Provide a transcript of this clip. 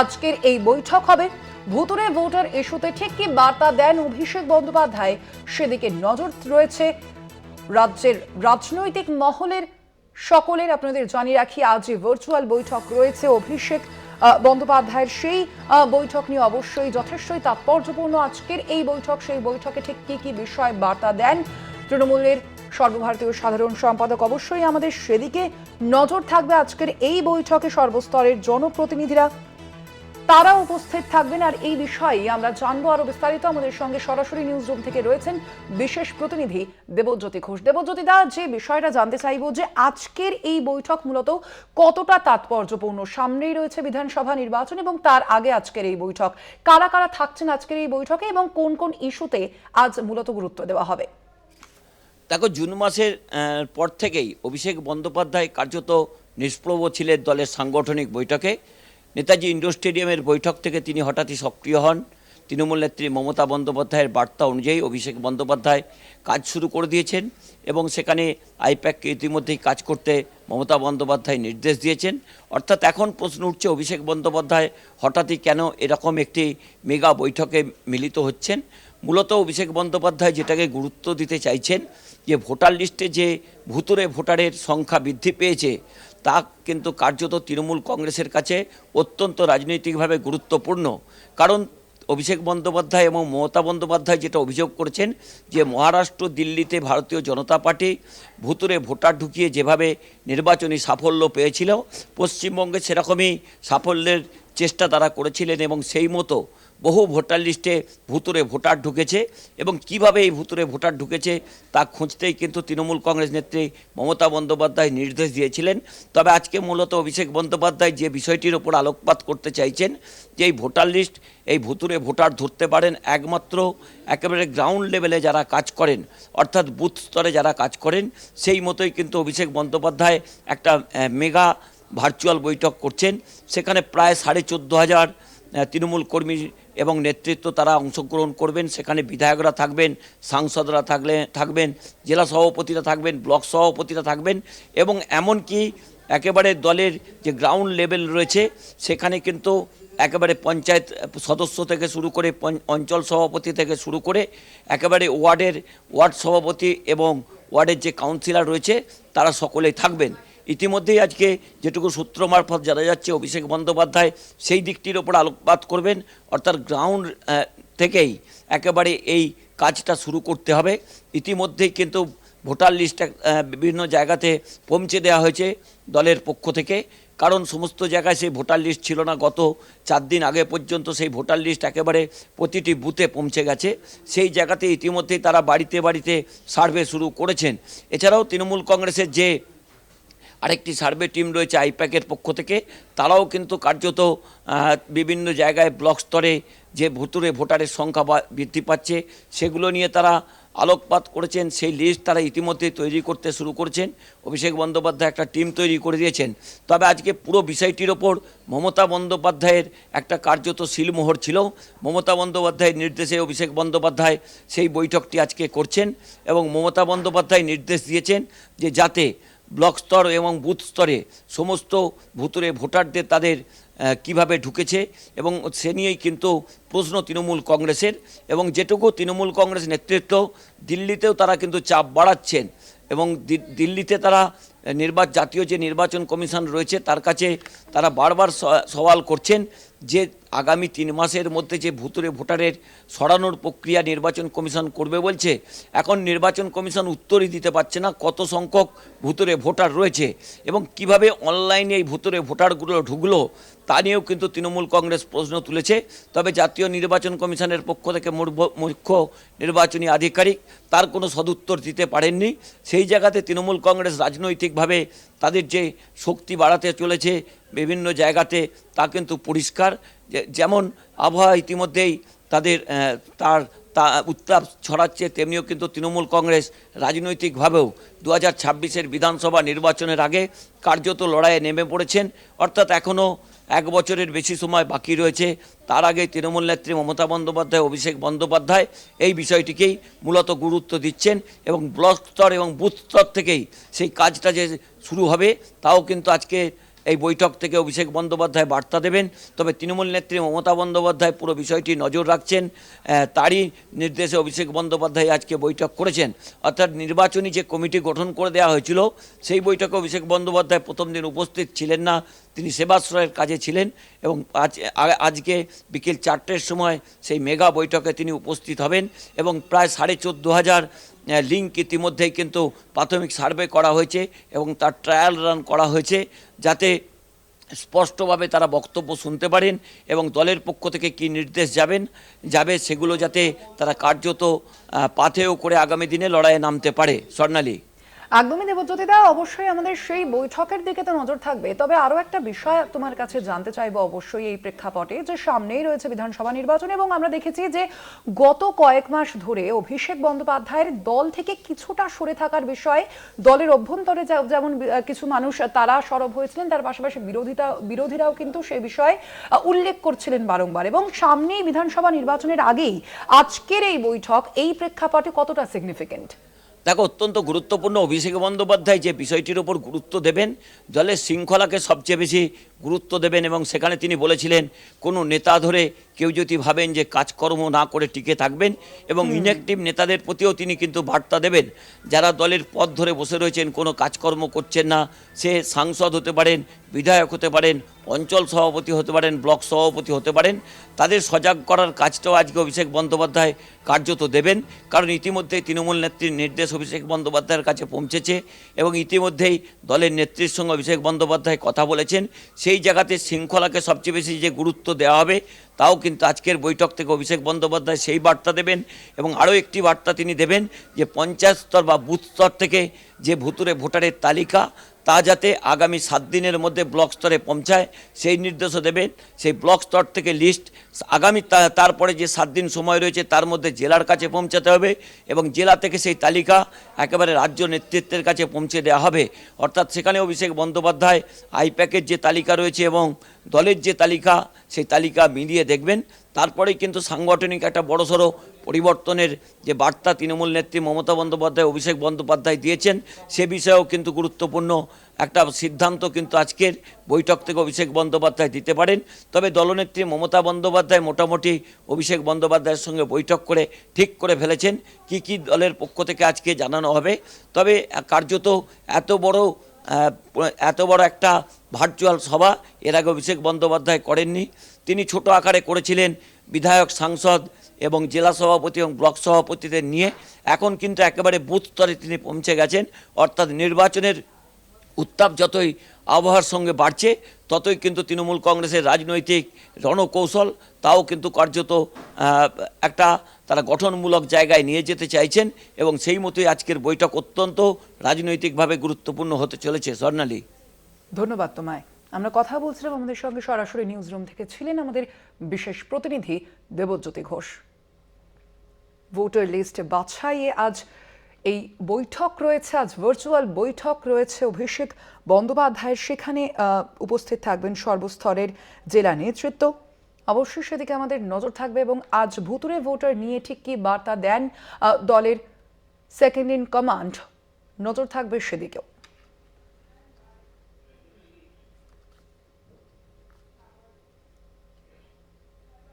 আজকের এই বৈঠক হবে। ভুতুরে ভোটার ইস্যুতে ঠিক কি বার্তা দেন অভিষেক বন্দ্যোপাধ্যায়? সেদিকে নজর রয়েছে রাজ্যের রাজনৈতিক মহলের সকলের। আপনাদের জানিয়ে রাখি, আজ ভার্চুয়াল বৈঠক রয়েছে অভিষেক বন্দ্যোপাধ্যায়ের। সেই বৈঠক নিয়ে অবশ্যই যথেষ্টই তাৎপর্যপূর্ণ আজকের এই বৈঠক। সেই বৈঠকে ঠিক কি কি বিষয় বার্তা দেন তৃণমূলের সর্বভারতীয় সাধারণ সম্পাদক? অবশ্যই আমাদের সেদিকে নজর থাকবে আজকের এই বৈঠকে। সর্বস্তরের জনপ্রতিনিধিরা তারা উপস্থিত থাকবেন। আর এই বিষয়ে আমরা জানব আরও বিস্তারিত। আমাদের সঙ্গে সরাসরি নিউজ রুম থেকে রয়েছেন বিশেষ প্রতিনিধি দেবজ্যোতি ঘোষ। দেবজ্যোতি দা, যে বিষয়টা জানতে চাইব যে আজকের এই বৈঠক মূলত কতটা তাৎপর্যপূর্ণ? সামনেই রয়েছে বিধানসভা নির্বাচন এবং তার আগে আজকের এই বৈঠক। কারা কারা থাকছেন আজকের এই বৈঠকে এবং কোন কোন ইস্যুতে আজ মূলত গুরুত্ব দেওয়া হবে? দেখো, জুন মাসের পর থেকেই অভিষেক বন্দ্যোপাধ্যায় কার্যত নিষ্প্রভ ছিলেন দলের সাংগঠনিক বৈঠকে। নেতাজি ইন্ডোর স্টেডিয়ামের বৈঠক থেকে তিনি হঠাৎই সক্রিয় হন। তৃণমূল নেত্রী মমতা বন্দ্যোপাধ্যায়ের বার্তা অনুযায়ী অভিষেক বন্দ্যোপাধ্যায় কাজ শুরু করে দিয়েছেন এবং সেখানে আইপ্যাককে ইতিমধ্যেই কাজ করতে মমতা বন্দ্যোপাধ্যায় নির্দেশ দিয়েছেন। অর্থাৎ এখন প্রশ্ন উঠছে, অভিষেক বন্দ্যোপাধ্যায় হঠাৎই কেন এরকম একটি মেগা বৈঠকে মিলিত হচ্ছেন? মূলত অভিষেক বন্দ্যোপাধ্যায় যেটাকে গুরুত্ব দিতে চাইছেন, যে ভোটার লিস্টে যে ভুতুরে ভোটারের সংখ্যা বৃদ্ধি পেয়েছে তা কিন্তু কার্যত তৃণমূল কংগ্রেসের কাছে অত্যন্ত রাজনৈতিকভাবে গুরুত্বপূর্ণ। কারণ অভিষেক বন্দ্যোপাধ্যায় এবং মমতা বন্দ্যোপাধ্যায় যেটা অভিযোগ করেছেন যে, মহারাষ্ট্র, দিল্লিতে ভারতীয় জনতা পার্টি ভুতুরে ভোটার ঢুকিয়ে যেভাবে নির্বাচনী সাফল্য পেয়েছিল, পশ্চিমবঙ্গে সেরকমই সাফল্যের চেষ্টা তারা করেছিলেন এবং সেই মতো বহু ভোটার লিস্টে ভুতুরে ভোটার ঢুকেছে এবং কীভাবে এই ভুতুরে ভোটার ঢুকেছে তা খুঁজতেই কিন্তু তৃণমূল কংগ্রেস নেত্রী মমতা বন্দ্যোপাধ্যায় নির্দেশ দিয়েছিলেন। তবে আজকে মূলত অভিষেক বন্দ্যোপাধ্যায় যে বিষয়টির ওপর আলোকপাত করতে চাইছেন, যে এই ভোটার লিস্ট, এই ভুতুরে ভোটার ধরতে পারেন একমাত্র একেবারে গ্রাউন্ড লেভেলে যারা কাজ করেন, অর্থাৎ বুথ স্তরে যারা কাজ করেন, সেই মতোই কিন্তু অভিষেক বন্দ্যোপাধ্যায় একটা মেগা ভার্চুয়াল বৈঠক করছেন। সেখানে প্রায় সাড়ে চোদ্দ হাজার তৃণমূল কর্মী এবং নেতৃত্ব তারা অংশগ্রহণ করবেন। সেখানে বিধায়করা থাকবেন, সাংসদরা থাকলে থাকবেন, জেলা সভাপতিরা থাকবেন, ব্লক সভাপতিরা থাকবেন এবং এমনকি একেবারে দলের যে গ্রাউন্ড লেভেল রয়েছে, সেখানে কিন্তু একেবারে পঞ্চায়েত সদস্য থেকে শুরু করে অঞ্চল সভাপতি থেকে শুরু করে একেবারে ওয়ার্ডের ওয়ার্ড সভাপতি এবং ওয়ার্ডের যে কাউন্সিলর রয়েছে, তারা সকলেই থাকবেন। ইতিমধ্যেই আজকে যেটুকু সূত্র মারফত জানা যাচ্ছে, অভিষেক বন্দ্যোপাধ্যায় সেই দিকটির ওপর আলোকপাত করবেন। অর্থাৎ গ্রাউন্ড থেকেই একেবারে এই কাজটা শুরু করতে হবে। ইতিমধ্যেই কিন্তু ভোটার লিস্ট বিভিন্ন জায়গাতে পৌঁছে দেওয়া হয়েছে দলের পক্ষ থেকে। কারণ সমস্ত জায়গায় সেই ভোটার লিস্ট ছিল না। গত চার দিন আগে পর্যন্ত সেই ভোটার লিস্ট একেবারে প্রতিটি বুথে পৌঁছে গেছে। সেই জায়গাতে ইতিমধ্যেই তারা বাড়িতে বাড়িতে সার্ভে শুরু করেছেন। এছাড়াও তৃণমূল কংগ্রেসের যে আরেকটি সার্ভে টিম রয়েছে আইপ্যাকের পক্ষ থেকে। তারাও কিন্তু কার্যত বিভিন্ন জায়গায় ব্লক স্তরে যে ভুতুরে ভোটারের সংখ্যা বৃদ্ধি পাচ্ছে, সেগুলো নিয়ে তারা আলোকপাত করেছেন। সেই লিস্ট তারা ইতিমধ্যে তৈরি করতে শুরু করেছেন। অভিষেক বন্দ্যোপাধ্যায় একটা টিম তৈরি করে দিয়েছেন। তবে আজকে পুরো বিষয়টির ওপর মমতা বন্দ্যোপাধ্যায়ের একটা কার্যত শিলমোহর ছিল। মমতা বন্দ্যোপাধ্যায়ের নির্দেশে অভিষেক বন্দ্যোপাধ্যায় সেই বৈঠকটি আজকে করছেন এবং মমতা বন্দ্যোপাধ্যায় নির্দেশ দিয়েছেন যে যাতে ব্লক স্তর এবং বুথ স্তরে সমস্ত ভুতুরে ভোটারদের তাদের কীভাবে ঢুকেছে এবং সে নিয়েই কিন্তু প্রশ্ন তৃণমূল কংগ্রেসের এবং যেটুকু তৃণমূল কংগ্রেস নেতৃত্ব, দিল্লিতেও তারা কিন্তু চাপ বাড়াচ্ছেন এবং দিল্লিতে তারা নির্বাচন জাতীয় যে নির্বাচন কমিশন রয়েছে তার কাছে তারা বারবার সওয়াল করছেন যে আগামী তিন মাসের মধ্যে যে ভুতুরে ভোটারের সরানোর প্রক্রিয়া নির্বাচন কমিশন করবে বলছে, এখন নির্বাচন কমিশন উত্তরই দিতে পারছে না কত সংখ্যক ভুতুরে ভোটার রয়েছে এবং কীভাবে অনলাইনে এই ভুতুরে ভোটারগুলো ঢুকলো তা নিয়েও কিন্তু তৃণমূল কংগ্রেস প্রশ্ন তুলেছে। তবে জাতীয় নির্বাচন কমিশনের পক্ষ থেকে মুখ্য নির্বাচনী আধিকারিক তার কোনো সদুত্তর দিতে পারেননি। সেই জায়গাতে তৃণমূল কংগ্রেস রাজনৈতিকভাবে তাদের যে শক্তি বাড়াতে চলেছে বিভিন্ন জায়গাতে তা কিন্তু পরিষ্কার। যেমন আবহাওয়া ইতিমধ্যেই তাদের তার তা উত্তাপ ছড়াচ্ছে তেমনিও কিন্তু তৃণমূল কংগ্রেস রাজনৈতিকভাবেও। দু হাজার ছাব্বিশের বিধানসভা নির্বাচনের আগে কার্যত লড়াইয়ে নেমে পড়েছেন। অর্থাৎ এখনও এক বছরের বেশি সময় বাকি রয়েছে। তার আগে তৃণমূল নেত্রী মমতা বন্দ্যোপাধ্যায়, অভিষেক বন্দ্যোপাধ্যায় এই বিষয়টিকেই মূলত গুরুত্ব দিচ্ছেন এবং ব্লক স্তর এবং বুথ স্তর থেকেই সেই কাজটা যে শুরু হবে, তাও কিন্তু আজকে এই বৈঠক থেকে অভিষেক বন্দ্যোপাধ্যায় বার্তা দেবেন। তবে তৃণমূল নেত্রী মমতা বন্দ্যোপাধ্যায় পুরো বিষয়টি নজর রাখছেন। তারই নির্দেশে অভিষেক বন্দ্যোপাধ্যায় আজকে বৈঠক করেছেন। অর্থাৎ নির্বাচনী যে কমিটি গঠন করে দেওয়া হয়েছিল, সেই বৈঠকে অভিষেক বন্দ্যোপাধ্যায় প্রথম দিন উপস্থিত ছিলেন না। তিনি সেবাশ্রয়ের কাজে ছিলেন এবং আজ আজকে বিকেল চারটের সময় সেই মেগা বৈঠকে তিনি উপস্থিত হবেন এবং প্রায় সাড়ে চোদ্দ হাজার লিঙ্ক ইতিমধ্যেই কিন্তু প্রাথমিক সার্ভে করা হয়েছে এবং তার ট্রায়াল রান করা হয়েছে যাতে স্পষ্টভাবে তারা বক্তব্য শুনতে পারেন এবং দলের পক্ষ থেকে কি নির্দেশ যাবেন, যাবে সেগুলো যাতে তারা কার্যত পাথেয় করে আগামী দিনে লড়াইয়ে নামতে পারে। স্বর্ণালী। একদমই দেবজ্যোতিদা, অবশ্যই আমাদের সেই বৈঠকের দিকে তো নজর থাকবে। তবে আরও একটা বিষয় তোমার কাছে জানতে চাইব অবশ্যই এই প্রেক্ষাপটে, যে সামনেই রয়েছে বিধানসভা নির্বাচন এবং আমরা দেখেছি যে গত কয়েক মাস ধরে অভিষেক বন্দ্যোপাধ্যায়ের দল থেকে কিছুটা সরে থাকার বিষয়ে দলের অভ্যন্তরে যেমন কিছু মানুষ তারা সরব হয়েছিলেন, তার পাশাপাশি বিরোধিতা, বিরোধীরাও কিন্তু সেই বিষয়ে উল্লেখ করছিলেন বারংবার এবং সামনেই বিধানসভা নির্বাচনের আগেই আজকের এই বৈঠক এই প্রেক্ষাপটে কতটা সিগনিফিকেন্ট দেখো অত্যন্ত গুরুত্বপূর্ণ অভিষেক বন্দ্যোপাধ্যায় যে বিষয়টির ওপর গুরুত্ব দেবেন দলের শৃঙ্খলাকে সবচেয়ে বেশি গুরুত্ব দেবেন এবং সেখানে তিনি বলেছিলেন কোনো নেতা ধরে কেউ যদি ভাবেন যে কাজকর্ম না করে টিকে থাকবেন এবং ইনঅ্যাক্টিভ নেতাদের প্রতিও তিনি কিন্তু বার্তা দেবেন যারা দলের পথ ধরে বসে রয়েছেন কোনো কাজকর্ম করছেন না সে সাংসদ হতে পারেন বিধায়ক হতে পারেন অঞ্চল সভাপতি হতে পারেন, ব্লক সভাপতি হতে পারেন, তাদের সজাগ করার কাজটাও আজকে অভিষেক বন্দ্যোপাধ্যায় কার্যত দেবেন। কারণ ইতিমধ্যেই তৃণমূল নেত্রীর নির্দেশ অভিষেক বন্দ্যোপাধ্যায়ের কাছে পৌঁছেছে এবং ইতিমধ্যেই দলের নেত্রীর সঙ্গে অভিষেক বন্দ্যোপাধ্যায় কথা বলেছেন। সেই জায়গাতে শৃঙ্খলাকে সবচেয়ে বেশি যে গুরুত্ব দেওয়া হবে তাও কিন্তু আজকের বৈঠক থেকে অভিষেক বন্দ্যোপাধ্যায় সেই বার্তা দেবেন এবং আরও একটি বার্তা তিনি দেবেন যে পঞ্চায়েত স্তর বা বুথ স্তর থেকে যে ভুতুরে ভোটারের তালিকা, তা যাতে আগামী সাত দিনের মধ্যে ব্লক স্তরে পৌঁছায়, সেই নির্দেশও দেবেন। সেই ব্লক স্তর থেকে লিস্ট আগামী তারপরে যে সাত দিন সময় রয়েছে, তার মধ্যে জেলার কাছে পৌঁছাতে হবে এবং জেলা থেকে সেই তালিকা একেবারে রাজ্য নেতৃত্বের কাছে পৌঁছে দেওয়া হবে। অর্থাৎ সেখানে অভিষেক বন্দ্যোপাধ্যায়, আইপ্যাকের যে তালিকা রয়েছে এবং দলের যে তালিকা, সেই তালিকা মিলিয়ে দেখবেন। তারপরেই কিন্তু সাংগঠনিক একটা বড়সড় পরিবর্তনের যে বার্তা তৃণমূল নেত্রী মমতা বন্দ্যোপাধ্যায়, অভিষেক বন্দ্যোপাধ্যায় দিয়েছেন, সে বিষয়েও কিন্তু গুরুত্বপূর্ণ একটা সিদ্ধান্ত কিন্তু আজকের বৈঠক থেকে অভিষেক বন্দ্যোপাধ্যায় দিতে পারেন। তবে দলনেত্রী মমতা বন্দ্যোপাধ্যায় মোটামুটি অভিষেক বন্দ্যোপাধ্যায়ের সঙ্গে বৈঠক করে ঠিক করে ফেলেছেন, কি কি দলের পক্ষ থেকে আজকে জানানো হবে। তবে কার্যত এত বড় এত বড় একটা ভার্চুয়াল সভা, এর আগে অভিষেক বন্দ্যোপাধ্যায় করেননি। তিনি ছোট আকারে করেছিলেন বিধায়ক, সাংসদ এবং জেলা সভাপতি এবং ব্লক সভাপতিদের নিয়ে। এখন কিন্তু একেবারে বুথ স্তরে তিনি পৌঁছে গেছেন। অর্থাৎ নির্বাচনের উত্তাপ যতই আবহাওয়ার সঙ্গে বাড়ছে, ততই কিন্তু তৃণমূল কংগ্রেসের রাজনৈতিক রণকৌশল, তাও কিন্তু কার্যত একটা তারা গঠনমূলক জায়গায় নিয়ে যেতে চাইছেন এবং সেই মতোই আজকের বৈঠক অত্যন্ত রাজনৈতিকভাবে গুরুত্বপূর্ণ হতে চলেছে। স্বর্ণালী। ধন্যবাদ তোমায়। আমরা কথা বলছিলাম আমাদের সঙ্গে সরাসরি নিউজ রুম থেকে ছিলেন আমাদের বিশেষ প্রতিনিধি দেবজ্যোতি ঘোষ। ভোটার লিস্ট বাছাইয়ে আজ এই বৈঠক রয়েছে, আজ ভার্চুয়াল বৈঠক রয়েছে। অভিষেক বন্দ্যোপাধ্যায়ের সেখানে উপস্থিত থাকবেন সর্বস্তরের জেলা নেতৃত্ব। অবশ্যই সেদিকে আমাদের নজর থাকবে এবং আজ ভুতুরে ভোটার নিয়ে ঠিক কি বার্তা দেন দলের সেকেন্ড ইন কমান্ড নজর থাকবে সেদিকেও।